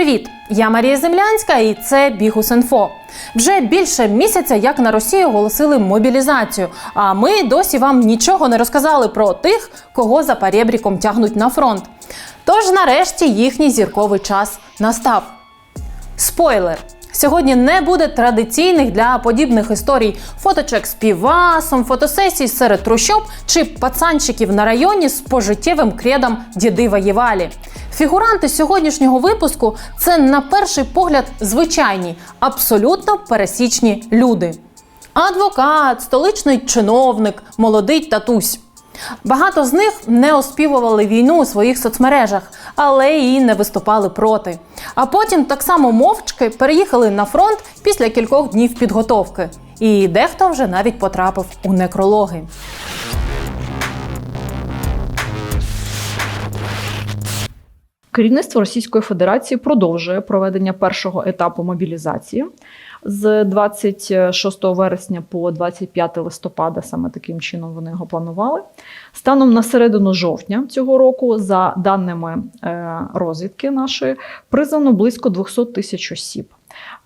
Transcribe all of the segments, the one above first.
Привіт! Я Марія Землянська і це Бігус.Інфо. Вже більше місяця, як на Росії оголосили мобілізацію. А ми досі вам нічого не розказали про тих, кого за перебріком тягнуть на фронт. Тож, нарешті, їхній зірковий час настав. Спойлер. Сьогодні не буде традиційних для подібних історій фоточек з півасом, фотосесій серед трущоб чи пацанчиків на районі з пожиттєвим кредом діди воєвалі. Фігуранти сьогоднішнього випуску це на перший погляд звичайні, абсолютно пересічні люди. Адвокат, столичний чиновник, молодий татусь. Багато з них не оспівували війну у своїх соцмережах, але і не виступали проти. А потім так само мовчки переїхали на фронт після кількох днів підготовки. І дехто вже навіть потрапив у некрологи. Керівництво Російської Федерації продовжує проведення першого етапу мобілізації з 26 вересня по 25 листопада. Саме таким чином вони його планували. Станом на середину жовтня цього року, за даними е, розвідки нашої, призвано близько 200 тисяч осіб.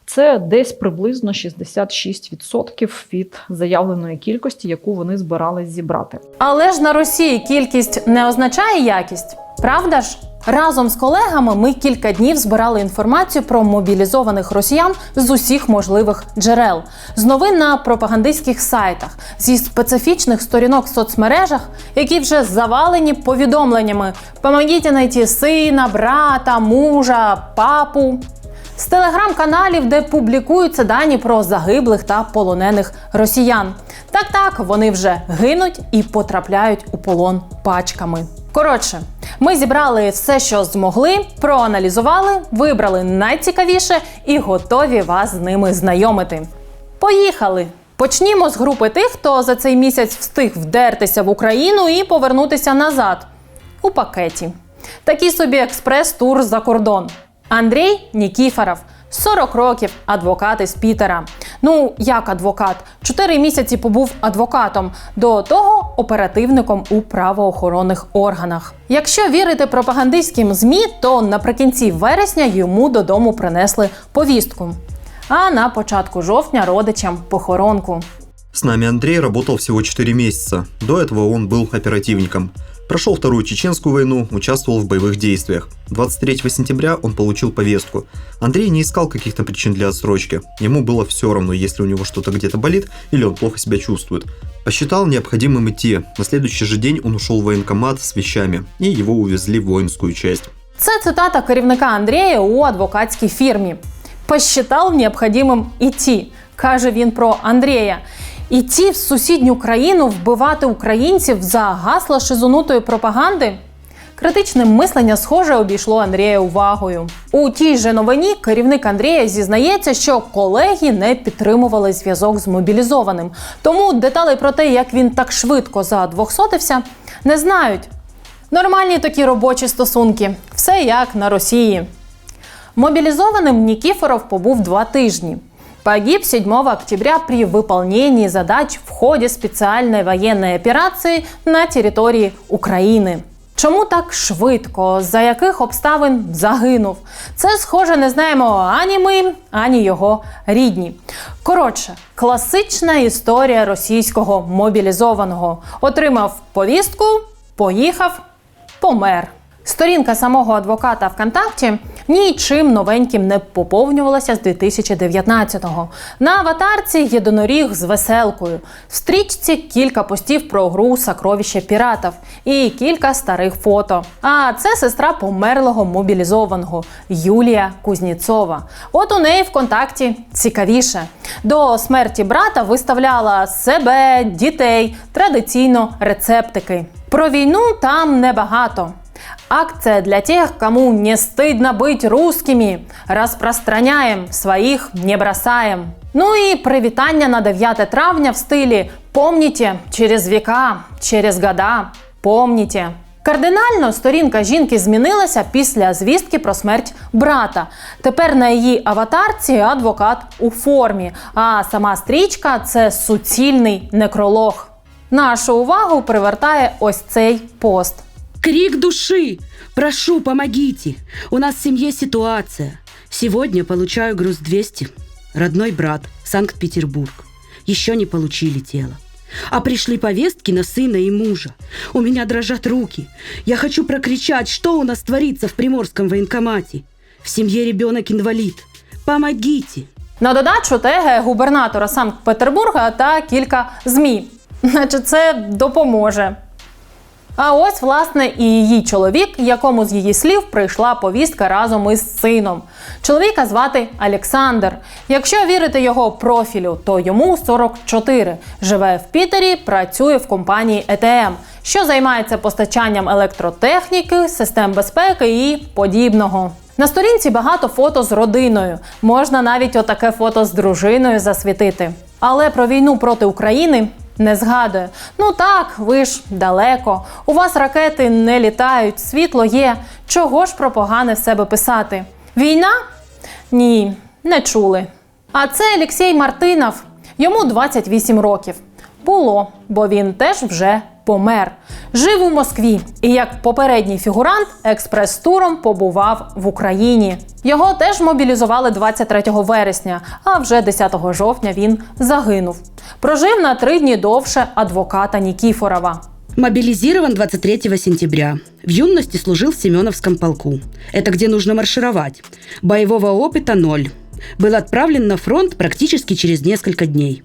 Це десь приблизно 66% від заявленої кількості, яку вони збирались зібрати. Але ж на Росії кількість не означає якість, правда ж? Разом з колегами ми кілька днів збирали інформацію про мобілізованих росіян з усіх можливих джерел, з новин на пропагандистських сайтах, зі специфічних сторінок в соцмережах, які вже завалені повідомленнями: «Помогіть знайти сина, брата, мужа, папу. З телеграм-каналів, де публікуються дані про загиблих та полонених росіян. Так, так, вони вже гинуть і потрапляють у полон пачками. Коротше, ми зібрали все, що змогли, проаналізували, вибрали найцікавіше і готові вас з ними знайомити. Поїхали! Почнімо з групи тих, хто за цей місяць встиг вдертися в Україну і повернутися назад у пакеті. Такий собі експрес-тур за кордон. Андрій Нікіфоров, 40 років, адвокат із Пітера. Ну, як адвокат? Чотири місяці побув адвокатом, до того оперативником у правоохоронних органах. Якщо вірити пропагандистським ЗМІ, то наприкінці вересня йому додому принесли повістку. А на початку жовтня родичам похоронку. С нами Андрей работал всего 4 месяца. До этого он был оперативником. Прошел Вторую Чеченскую войну, участвовал в боевых действиях. 23 сентября он получил повестку. Андрей не искал каких-то причин для отсрочки. Ему было все равно, если у него что-то где-то болит или он плохо себя чувствует. Посчитал необходимым идти. На следующий же день он ушел в военкомат с вещами, и его увезли в воинскую часть. Це цитата керівника Андрія у адвокатській фірмі. Посчитав необхідним іти, каже він про Андрія. Іти в сусідню країну вбивати українців за гасла шизонутої пропаганди. Критичне мислення, схоже, обійшло Андрія увагою. У тій же новині керівник Андрія зізнається, що колеги не підтримували зв'язок з мобілізованим. Тому деталей про те, як він так швидко задвохсотився, не знають. Нормальні такі робочі стосунки, все як на Росії. Мобилизованным Никифоров побув два тижні. Погиб 7 октября при выполнении задач в ходе специальной военной операции на території України. Чому так швидко? За яких обставин загинув? Це схоже не знаємо ані ми, ані його рідні. Коротше, класична історія російського мобілізованого. Отримав повістку, поїхав, помер. Сторінка самого адвоката ВКонтакті нічим новеньким не поповнювалася з 2019-го. На аватарці єдиноріг з веселкою. В стрічці кілька постів про гру «Сокровище піратів» і кілька старих фото. А це сестра померлого мобілізованого Юлія Кузніцова. От у неї ВКонтакті цікавіше. До смерті брата виставляла себе, дітей, традиційно рецептики. Про війну там небагато. Акция для тех, кому не стыдно быть русскими. Распространяем, своих не бросаем. Ну і привітання на 9 травня в стилі «Помните, через віка, через года, помните». Кардинально сторінка жінки змінилася після звістки про смерть брата. Тепер на її аватарці адвокат у формі, а сама стрічка це суцільний некролог. Нашу увагу привертає ось цей пост. Крик души! Прошу, помогите! У нас в семье ситуация. Сегодня получаю груз 200. Родной брат, Санкт-Петербург. Еще не получили тело. А пришли повестки на сына и мужа. У меня дрожат руки. Я хочу прокричать, что у нас творится в Приморском военкомате. В семье ребенок инвалид. Помогите! На додачу теге губернатора Санкт-Петербурга та кілька ЗМІ. Наче це допоможе. А ось, власне, і її чоловік, якому з її слів прийшла повістка разом із сином. Чоловіка звати Олександр. Якщо вірити його профілю, то йому 44. Живе в Пітері, працює в компанії ЕТМ, що займається постачанням електротехніки, систем безпеки і подібного. На сторінці багато фото з родиною. Можна навіть отаке фото з дружиною засвітити. Але про війну проти України не згадує. Ну так, ви ж далеко. У вас ракети не літають, світло є. Чого ж про погане в себе писати? Війна? Ні, не чули. А це Олексій Мартинов. Йому 28 років. Було, бо він теж вже помер. Жив у Москві і як попередній фігурант експрес-туром побував в Україні. Його теж мобілізували 23 вересня, а вже 10 жовтня він загинув. Прожив на три дні довше адвоката Нікіфорова. Мобилизирован 23 сентября. В юности служил в Семеновском полку. Это где нужно маршировать. Боевого опыта ноль. Был отправлен на фронт практически через несколько дней.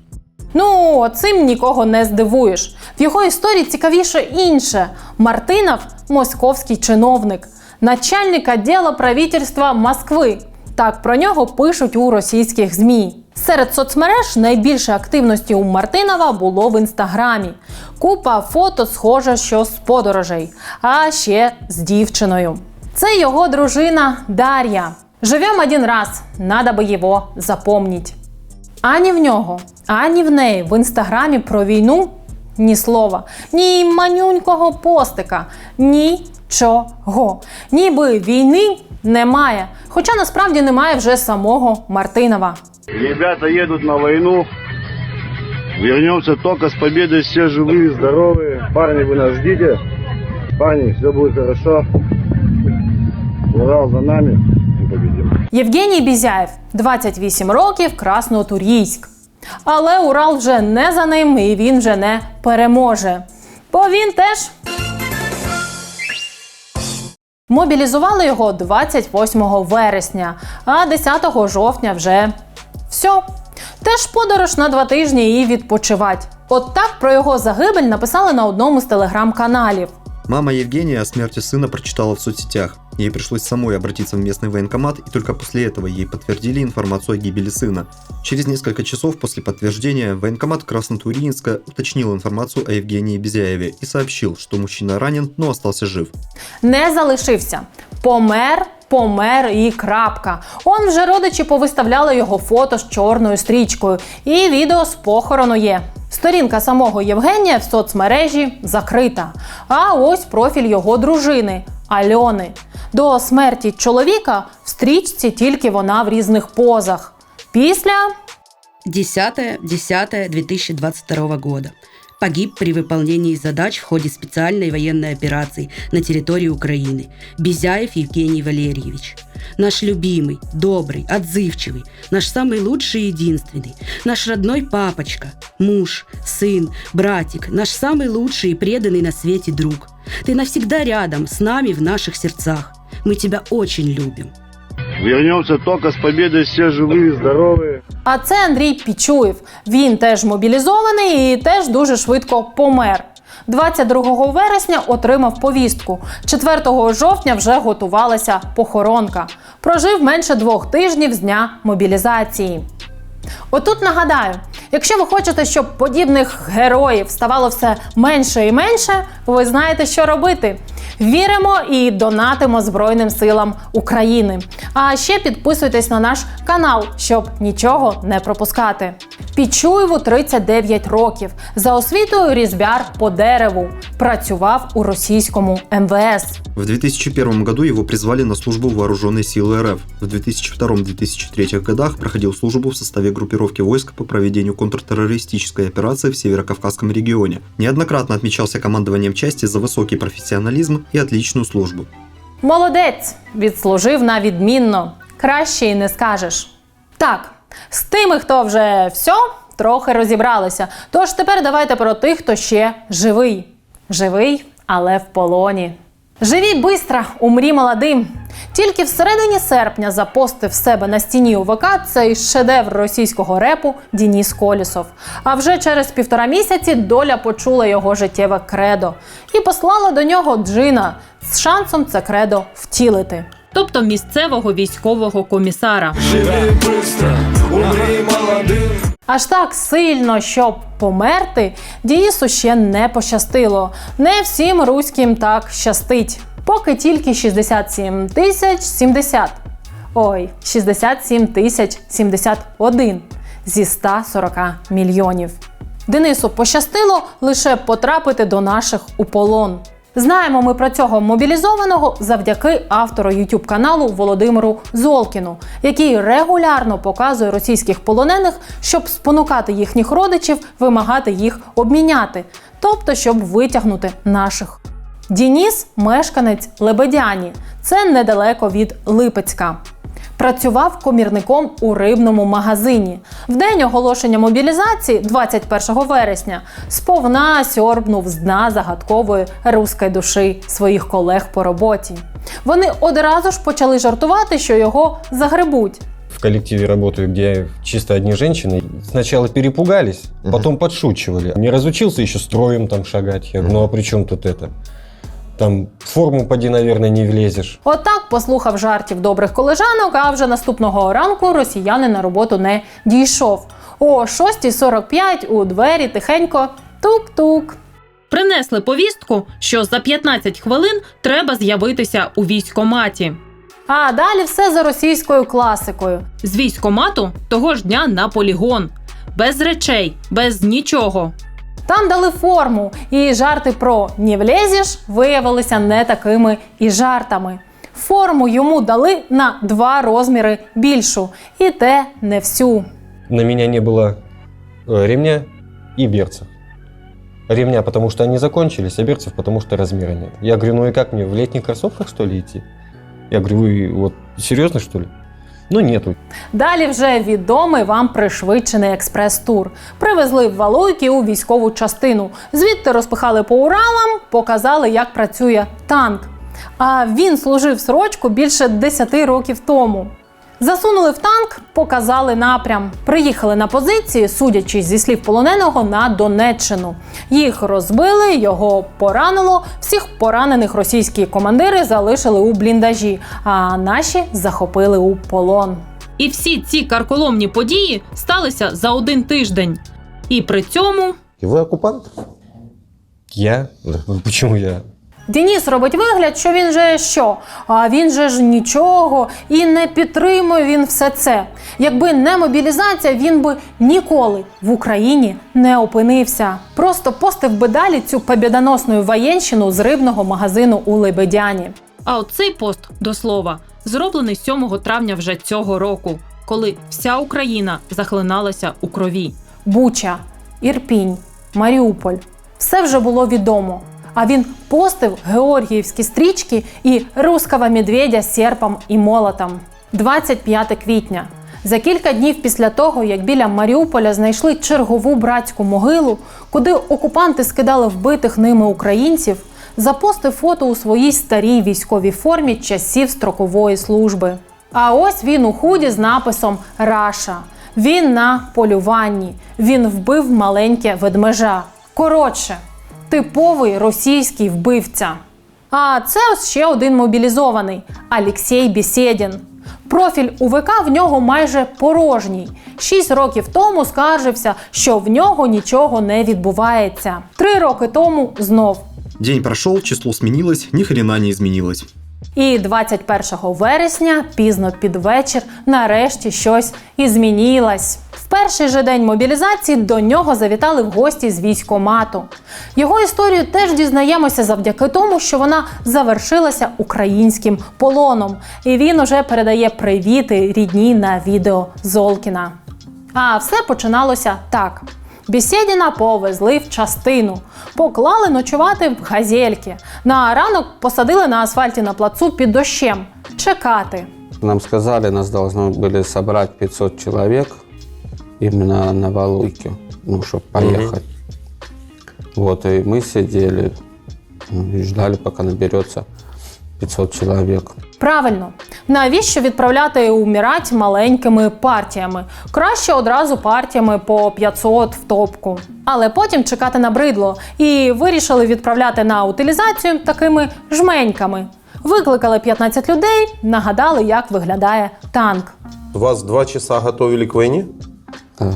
Ну, цим нікого не здивуєш. В його історії цікавіше інше. Мартинов московський чиновник, начальник відділу правительства Москви. Так про нього пишуть у російських ЗМІ. Серед соцмереж найбільше активності у Мартинова було в інстаграмі. Купа фото схоже, що з подорожей, а ще з дівчиною. Це його дружина Дар'я. Живем один раз, надо би його запомнить. Ані в нього, ані в неї в інстаграмі про війну ні слова, ні манюнького постика, нічого. Ніби війни немає. Хоча насправді немає вже самого Мартинова. Ребята едут на войну. Вернемся только с победой, все живые, здоровые. Парни, вы нас ждите. Парни, все будет хорошо. Урал за нами. Мы победим. Євгеній Бізяєв, 28 років, Краснотурійськ. Але Урал вже не за ним і він вже не переможе. Бо він теж. Мобілізували його 28 вересня, а 10 жовтня вже все. Теж подорож на два тижні і відпочивать. От так про його загибель написали на одному з телеграм-каналів. Мама Евгения о смерти сына прочитала в соцсетях. Ей пришлось самой обратиться в местный военкомат, и только после этого ей подтвердили информацию о гибели сына. Через несколько часов после подтверждения военкомат Краснотуринска уточнил информацию о Евгении Безяеве и сообщил, что мужчина ранен, но остался жив. не залишився. Помер, помер і крапка. Он вже родичі повиставляли його фото з чорною стрічкою, і відео з похорону є. Сторінка самого Євгенія в соцмережі закрита. А ось профіль його дружини Альони. До смерті чоловіка в стрічці тільки вона в різних позах. Після 10.10.2022 года. Погиб при выполнении задач в ходе специальной военной операции на территории Украины. Безяев Евгений Валерьевич. Наш любимый, добрый, отзывчивый, наш самый лучший и единственный, наш родной папочка, муж, сын, братик, наш самый лучший и преданный на свете друг. Ты навсегда рядом с нами в наших сердцах. Мы тебя очень любим. Вернемся только с победой, все живые, здоровые. А це Андрій Пічуєв. Він теж мобілізований і теж дуже швидко помер. 22 вересня отримав повістку. 4 жовтня вже готувалася похоронка. Прожив менше двох тижнів з дня мобілізації. Отут нагадаю, якщо ви хочете, щоб подібних героїв ставало все менше і менше, ви знаєте, що робити. Віримо і донатимо Збройним силам України. А ще підписуйтесь на наш канал, щоб нічого не пропускати. Пічуєву 39 років. За освітою різьбяр по дереву. Працював у російському МВС. В 2001 году его призвали на службу в вооруженные силы РФ. В 2002-2003 годах проходил службу в составе группировки войск по проведению контртеррористической операции в Северокавказском регионе. Неоднократно отмечался командованием части за высокий профессионализм и отличную службу. Молодець! Відслужив на відмінно. краще й не скажеш. Так, з тими, хто вже все, трохи розібралися. Тож тепер давайте про тих, хто ще живий. Живий, але в полоні. Живі бистро, умрі молодим. Тільки всередині серпня запостив в себе на стіні УВК цей шедевр російського репу Дініс Колісов. А вже через півтора місяці доля почула його життєве кредо і послала до нього Джина з шансом це кредо втілити. Тобто місцевого військового комісара. Живи быстро, умри молодым. Аж так сильно, щоб померти, Діїсу ще не пощастило. Не всім руським так щастить. Поки тільки 67 тисяч 70. Ой, 67 тисяч 71 зі 140 мільйонів. Денису пощастило лише потрапити до наших у полон. Знаємо ми про цього мобілізованого завдяки автору youtube каналу Володимиру Золкіну, який регулярно показує російських полонених, щоб спонукати їхніх родичів вимагати їх обміняти, тобто щоб витягнути наших. Дініс мешканець Лебедяні, це недалеко від Липецька. Працював комірником у рибному магазині. В день оголошення мобілізації, 21 вересня, сповна сьорбнув з дна загадкової руської душі своїх колег по роботі. Вони одразу ж почали жартувати, що його загребуть. в коллективе работаю, где чисто одни женщины, сначала перепугались, потом подшучивали. Не разучился еще строем там шагать. Я говорю, ну а при чем тут это? Там форму поди, наверное, не влезешь. Отак послухав жартів добрих колежанок, а вже наступного ранку росіянин на роботу не дійшов. О 6.45 у двері тихенько тук-тук. Принесли повістку, що за 15 хвилин треба з'явитися у військкоматі. А далі все за російською класикою. З військкомату того ж дня на полігон. Без речей, без нічого. Там дали форму, і жарти про «не влезеш» виявилися не такими і жартами. Форму йому дали на два розміри більшу, і те не всю. На меня не было э, ремня и берцев. Ремня, потому что они закончились, а берцев, потому что размера нет. Я говорю, ну и как мне, в летних кроссовках, что ли, идти? Я говорю, вы вот серьезно, что ли? Ну, нету. Далі вже відомий вам пришвидшений експрес-тур. Привезли в Валуйки у військову частину. Звідти розпихали по Уралам, показали, як працює танк. А він служив срочку більше 10 років тому. Засунули в танк, показали напрям. Приїхали на позиції, судячи зі слів полоненого, на Донеччину. Їх розбили, його поранило. Всіх поранених російські командири залишили у бліндажі, а наші захопили у полон. І всі ці карколомні події сталися за один тиждень. І при цьому И вы оккупант? Я? Да, Почему я? Дініс робить вигляд, що він же що? А він же ж нічого і не підтримує він все це. Якби не мобілізація, він би ніколи в Україні не опинився. Просто постив би далі цю побєдоносну воєнщину з рибного магазину у Лебедяні. А оцей пост до слова зроблений 7 травня вже цього року, коли вся Україна захлиналася у крові. Буча, Ірпінь, Маріуполь все вже було відомо. А він постив георгіївські стрічки і руского медведя серпом і молотом. 25 квітня. За кілька днів після того, як біля Маріуполя знайшли чергову братську могилу, куди окупанти скидали вбитих ними українців, запостив фото у своїй старій військовій формі часів строкової служби. А ось він у худі з написом Раша. Він на полюванні. Він вбив маленьке ведмежа. Коротше, типовий російський вбивця. А це ось ще один мобілізований Алексій Бісєдін. Профіль УВК в нього майже порожній. Шість років тому скаржився, що в нього нічого не відбувається. Три роки тому знов. День пройшов, число змінилось, ни хрена не изменилось. І 21 вересня, пізно під вечір, нарешті щось і змінилось. В перший же день мобілізації до нього завітали в гості з військомату. Його історію теж дізнаємося завдяки тому, що вона завершилася українським полоном. І він уже передає привіти рідні на відео Золкіна. А все починалося так. Бісєдіна повезли в частину, поклали ночувати в газельки. На ранок посадили на асфальті на плацу під дощем чекати. Нам сказали, нас должны были собрать 500 человек именно на Валуйке, ну, чтобы поехать. Вот, и мы сидели ну, и ждали, пока наберется 500 человек. Правильно, навіщо відправляти умирать маленькими партіями? Краще одразу партіями по 500 в топку. Але потім чекати набридло і вирішили відправляти на утилізацію такими жменьками. Викликали 15 людей, нагадали, як виглядає танк. У Вас два часа готовили к войне? Да.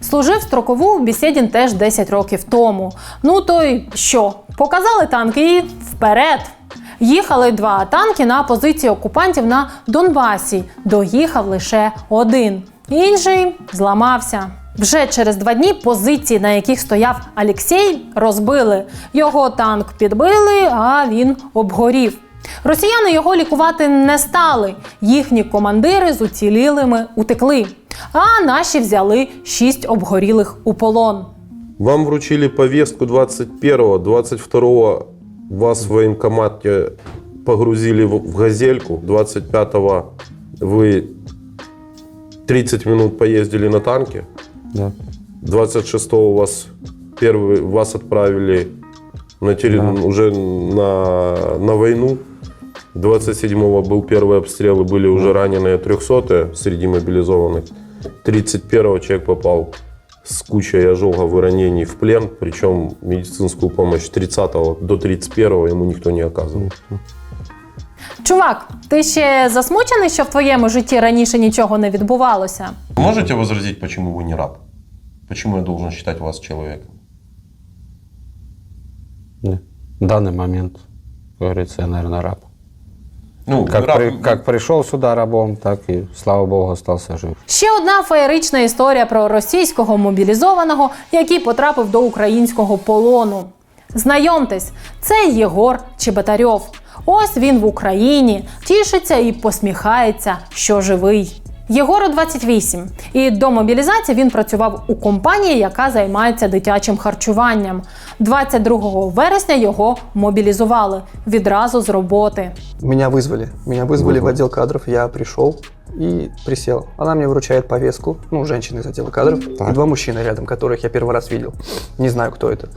Служив строкову Бісєдін теж 10 років тому. Ну то й що? Показали танки і вперед. Їхали два танки на позиції окупантів на Донбасі. Доїхав лише один. Інший зламався. Вже через два дні позиції, на яких стояв Алексій, розбили. Його танк підбили, а він обгорів. Росіяни його лікувати не стали. Їхні командири з уцілілими утекли. А наші взяли шість обгорілих у полон. Вам вручили повестку 21-го, 22-го вас в военкомате погрузили в газельку, 25-го вы 30 минут поездили на танке, Да. 26-го вас первый вас отправили на терри- Да. уже на, на войну. 27-го был первый обстрел, и были уже раненые 300 среди мобилизованных. 31-го человек попал с кучей ожогов и ранений в плен, причем медицинскую помощь 30 до 31 ему никто не оказывал. Чувак, ти ще засмучений, що в твоєму житті раніше нічого не відбувалося? Можете возразить, почему вы не раб? Почему я должен считать вас человеком? Да. В данный момент, как говорится, я, наверное, раб. Ну, Как, раб- при- как прийшов сюди рабом, так і слава богу, стався жив. Ще одна феєрична історія про російського мобілізованого, який потрапив до українського полону. Знайомтесь, це Єгор Чебатарьов. Ось він в Україні, тішиться і посміхається, що живий. Єгору 28. І до мобілізації він працював у компанії, яка займається дитячим харчуванням. 22 вересня його мобілізували відразу з роботи. Меня вызвали. Меня вызвали в отдел кадров. Я пришел и присел. Она мне вручает повестку. Ну, женщины из отдела кадров. И два мужчины рядом, которых я первый раз видел. Не знаю, кто это.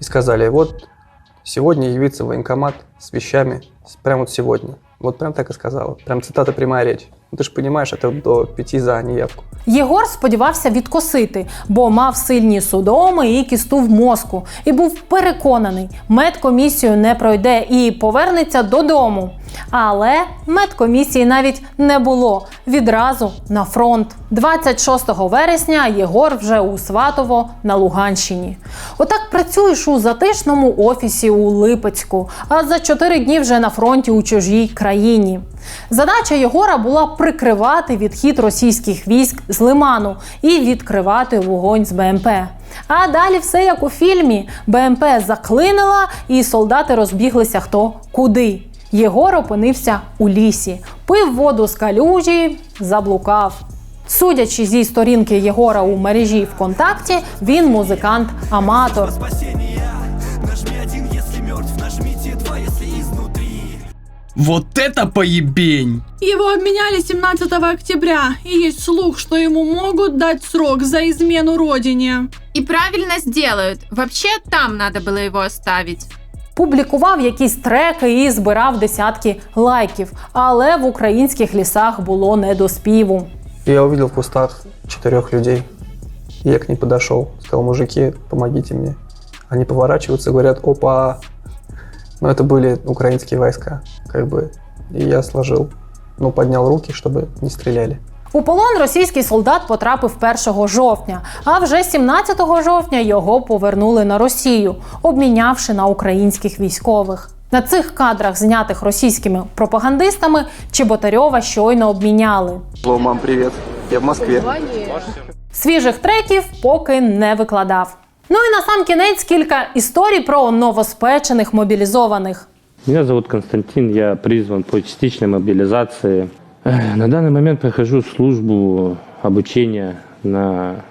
И сказали, вот сегодня явится в военкомат с вещами. с- Прям вот сегодня. Вот прям так и сказала. Прям цитата прямая речь. Ну, ты же понимаешь, это до пяти за неявку. Єгор сподівався відкосити, бо мав сильні судоми і кісту в мозку, і був переконаний, медкомісію не пройде і повернеться додому. Але медкомісії навіть не було відразу на фронт. 26 вересня Єгор вже у Сватово на Луганщині. Отак працюєш у затишному офісі у Липецьку, а за чотири дні вже на фронті у чужій країні. Задача Єгора була прикривати відхід російських військ з Лиману і відкривати вогонь з БМП. А далі все як у фільмі: БМП заклинила, і солдати розбіглися хто куди. Єгор опинився у лісі, пив воду з калюжі, заблукав. Судячи зі сторінки Єгора у мережі ВКонтакті, він музикант-аматор. Вот это поебень! Его обменяли 17 октября, и есть слух, что ему могут дать срок за измену родине. И правильно сделают. Вообще там надо было его оставить. Публікував якісь треки і збирав десятки лайків, але в українських лісах було не до співу. Я увидел в кустах четырех людей. И я к ним подошел. Сказал, мужики, помогите мне. Они поворачиваются, говорят, опа. Но это были украинские войска, как бы. И я сложил, ну, поднял руки, чтобы не стреляли. У полон російський солдат потрапив 1 жовтня, а вже 17 жовтня його повернули на Росію, обмінявши на українських військових. На цих кадрах, знятих російськими пропагандистами, Чеботарьова щойно обміняли. Алло, мам, привет. Я в Москве. Свіжих треків поки не викладав. Ну і на сам кінець кілька історій про новоспечених мобілізованих. Меня зовут Константин, я призван по частичной мобилизации. На данный момент прохожу службу обучения на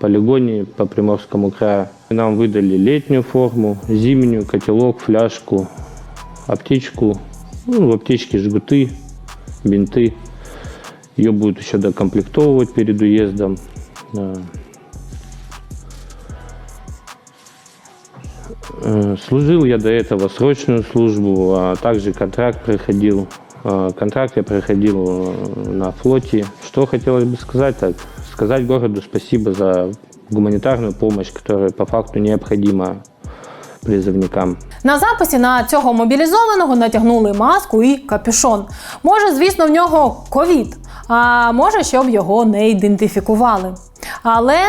полигоне по Приморскому краю. Нам выдали летнюю форму, зимнюю, котелок, фляжку, аптечку Ну, в аптечке жгуты, бинты. Ее будут еще докомплектовывать перед уездом. Служил я до этого срочную службу, а также контракт проходил. Э, Контракт я проходил э, на флоте. Что хотелось бы сказать так? Сказать городу спасибо за гуманитарную помощь, которая по факту необходима призывникам. На записі на цього мобілізованого натягнули маску і капюшон. Може, звісно, в нього ковід, а може, щоб його не ідентифікували. Але,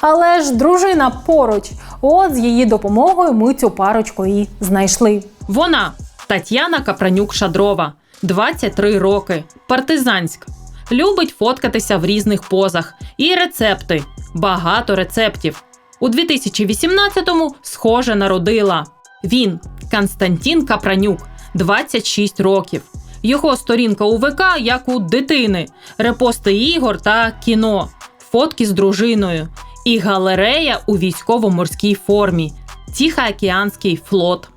але ж дружина поруч. От з її допомогою ми цю парочку і знайшли. Вона Тетяна Капранюк Шадрова, 23 роки, партизанськ. Любить фоткатися в різних позах. І рецепти. Багато рецептів. У 2018-му схоже народила. Він Константин Капранюк, 26 років. Його сторінка у ВК як у дитини, репости ігор та кіно, фотки з дружиною і галерея у військово-морській формі. Тихоокеанський флот.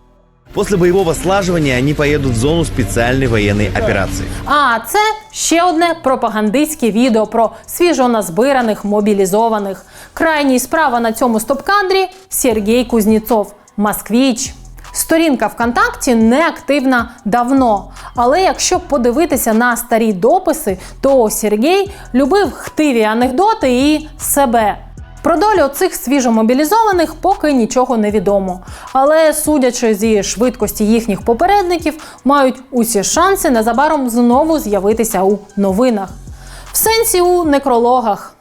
После боевого слаживания они поедут в зону специальной военной операции. А це ще одне пропагандистське відео про свіжоназбираних мобілізованих. Крайній справа на цьому стоп-кадрі Сергій Кузніцов, Москвіч. Сторінка ВКонтакті не активна давно. Але якщо подивитися на старі дописи, то Сергій любив хтиві анекдоти і себе. Про долю цих свіжомобілізованих поки нічого не відомо. Але судячи зі швидкості їхніх попередників, мають усі шанси незабаром знову з'явитися у новинах. В сенсі у некрологах.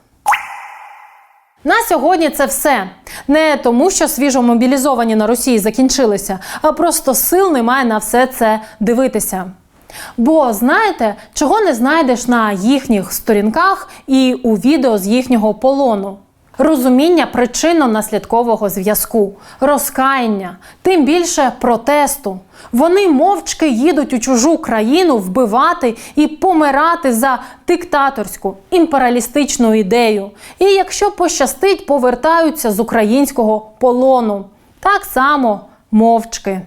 На сьогодні це все. Не тому, що свіжомобілізовані на Росії закінчилися, а просто сил немає на все це дивитися. Бо знаєте, чого не знайдеш на їхніх сторінках і у відео з їхнього полону? Розуміння причинно-наслідкового зв'язку, розкаяння, тим більше протесту. Вони мовчки їдуть у чужу країну вбивати і помирати за диктаторську імперіалістичну ідею. І якщо пощастить, повертаються з українського полону. Так само мовчки.